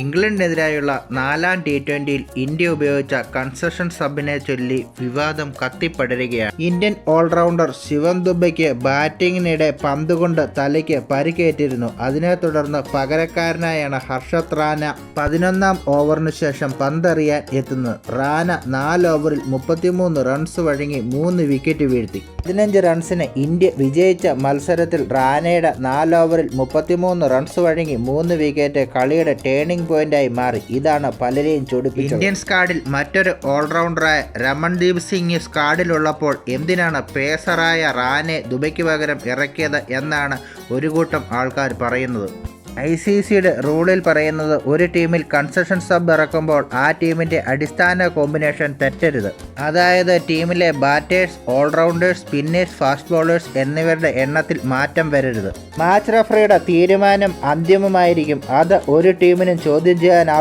ഇംഗ്ലണ്ടിനെതിരായുള്ള നാലാം ടി ട്വന്റിയിൽ ഇന്ത്യ ഉപയോഗിച്ച കൺസെഷൻ സബിനെ ചൊല്ലി വിവാദം കത്തിപ്പടരുകയാണ്. ഇന്ത്യൻ ഓൾറൗണ്ടർ ശിവൻ ദുബയ്ക്ക് ബാറ്റിംഗിനിടെ പന്തുകൊണ്ട് തലയ്ക്ക് പരിക്കേറ്റിരുന്നു. അതിനെ തുടർന്ന് പകരക്കാരനായാണ് ഹർഷത് റാന പതിനൊന്നാം ഓവറിന് ശേഷം പന്തെറിയാൻ എത്തുന്നത്. റാന നാല് ഓവറിൽ മുപ്പത്തിമൂന്ന് റൺസ് വഴങ്ങി മൂന്ന് വിക്കറ്റ് വീഴ്ത്തി. പതിനഞ്ച് റൺസിന് ഇന്ത്യ വിജയിച്ച മത്സരത്തിൽ റാനയുടെ നാല് ഓവറിൽ മുപ്പത്തിമൂന്ന് റൺസ് വഴങ്ങി മൂന്ന് വിക്കറ്റ് കളിയുടെ ടേണിംഗ് പോയിന്റായി മാറി. ഇതാണ് പലരെയും ചൊടിപ്പിച്ചത്. ഇന്ത്യൻ സ്കാഡിൽ മറ്റൊരു ഓൾറൗണ്ടറായ രമൺദീപ് സിംഗ് സ്കാഡിലുള്ളപ്പോൾ എന്തിനാണ് പേസറായ റാനെ ദുബൈക്ക് പകരം ഇറക്കിയത് എന്നാണ് ഒരു കൂട്ടം ആൾക്കാർ പറയുന്നത്. ഐ സി സിയുടെ റൂളിൽ പറയുന്നത് ഒരു ടീമിൽ കൺസെഷൻ സബ് ഇറക്കുമ്പോൾ ആ ടീമിന്റെ അടിസ്ഥാന കോമ്പിനേഷൻ തെറ്റരുത്. അതായത് ടീമിലെ batters allrounders spinners fast bowlers എന്നിവരുടെ എണ്ണത്തിൽ മാറ്റം വരരുത്. മാച്ച് റഫറിയുടെ തീരുമാനം അന്തിമമായിരിക്കും. അത് ഒരു ടീമിനും ചോദ്യം ചെയ്യാനാവില്ല.